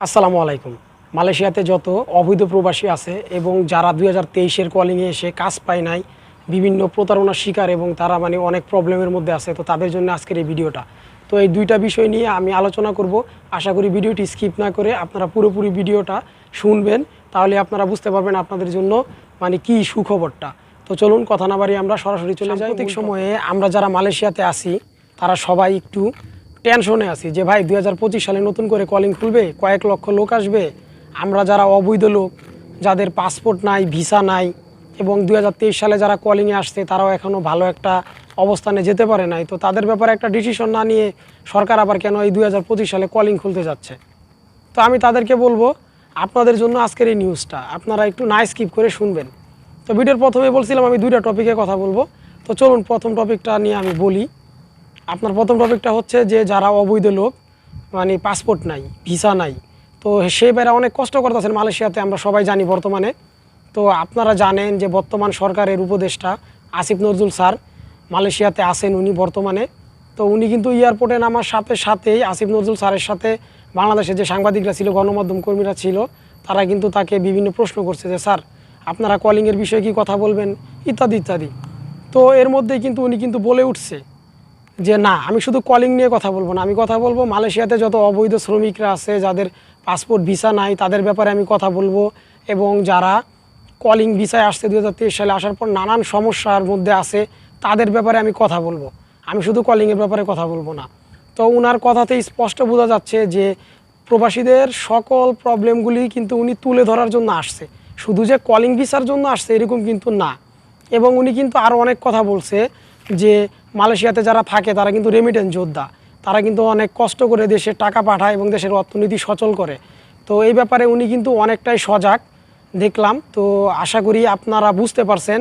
আসসালামু আলাইকুম। মালয়েশিয়াতে যত অবৈধ প্রবাসী আছে এবং যারা দুই হাজার তেইশের কলিংয়ে এসে কাজ পায় নাই বিভিন্ন প্রতারণার শিকার এবং তারা মানে অনেক প্রবলেমের মধ্যে আছে তো তাদের জন্য আজকের এই ভিডিওটা। তো এই দুইটা বিষয় নিয়ে আমি আলোচনা করব। আশা করি ভিডিওটি স্কিপ না করে আপনারা পুরোপুরি ভিডিওটা শুনবেন তাহলে আপনারা বুঝতে পারবেন আপনাদের জন্য মানে কি সুখবরটা। তো চলুন কথা না বাড়িয়ে আমরা সরাসরি চলে যাই। সময়ে আমরা যারা মালয়েশিয়াতে আসি তারা সবাই একটু টেনশনে আছি যে ভাই দু হাজার পঁচিশ সালে নতুন করে কলিং খুলবে, কয়েক লক্ষ লোক আসবে। আমরা যারা অবৈধ লোক, যাদের পাসপোর্ট নাই ভিসা নাই, এবং দু হাজার তেইশ সালে যারা কলিংয়ে আসছে, তারাও এখনও ভালো একটা অবস্থানে যেতে পারে নাই। তো তাদের ব্যাপারে একটা ডিসিশন না নিয়ে সরকার আবার কেন এই দুই হাজার পঁচিশ সালে কলিং খুলতে যাচ্ছে? তো আমি তাদেরকে বলব, আপনাদের জন্য আজকের এই নিউজটা আপনারা একটু না স্কিপ করে শুনবেন। তো ভিডিওর প্রথমে বলছিলাম আমি দুইটা টপিকে কথা বলব। তো চলুন প্রথম টপিকটা নিয়ে আমি বলি। আপনার প্রথম টপিকটা হচ্ছে যে যারা অবৈধ লোক মানে পাসপোর্ট নাই ভিসা নাই, তো সে বেড়া অনেক কষ্ট করতেছেন মালয়েশিয়াতে, আমরা সবাই জানি বর্তমানে। তো আপনারা জানেন যে বর্তমান সরকারের উপদেষ্টা আসিফ নজরুল স্যার মালয়েশিয়াতে আসেন উনি বর্তমানে। তো উনি কিন্তু এয়ারপোর্টে নামার সাথে সাথেই আসিফ নজরুল স্যারের সাথে বাংলাদেশের যে সাংবাদিকরা ছিল, গণমাধ্যম কর্মীরা ছিল, তারা কিন্তু তাকে বিভিন্ন প্রশ্ন করছে যে, স্যার, আপনারা কলিংয়ের বিষয়ে কি কথা বলবেন? ইত্যাদি ইত্যাদি। তো এর মধ্যেই কিন্তু উনি কিন্তু বলে উঠছে যে না, আমি শুধু কলিং নিয়ে কথা বলব না, আমি কথা বলব মালয়েশিয়াতে যত অবৈধ শ্রমিকরা আছে, যাদের পাসপোর্ট ভিসা নাই, তাদের ব্যাপারে আমি কথা বলব এবং যারা কলিং ভিসায় আসছে দু হাজার তেইশ সালে, আসার পর নানান সমস্যার মধ্যে আছে, তাদের ব্যাপারে আমি কথা বলব। আমি শুধু কলিংয়ের ব্যাপারে কথা বলব না। তো উনার কথাতেই স্পষ্ট বোঝা যাচ্ছে যে প্রবাসীদের সকল প্রবলেমগুলি কিন্তু উনি তুলে ধরার জন্য আসছে। শুধু যে কলিং ভিসার জন্য আসছে, এরকম কিন্তু না। এবং উনি কিন্তু আরও অনেক কথা বলছে যে মালয়েশিয়াতে যারা থাকে, তারা কিন্তু রেমিটেন্স যোদ্ধা। তারা কিন্তু অনেক কষ্ট করে দেশে টাকা পাঠায় এবং দেশের অর্থনীতি সচল করে। তো এই ব্যাপারে উনি কিন্তু অনেকটাই সজাগ, দেখলাম। তো আশা করি আপনারা বুঝতে পারছেন।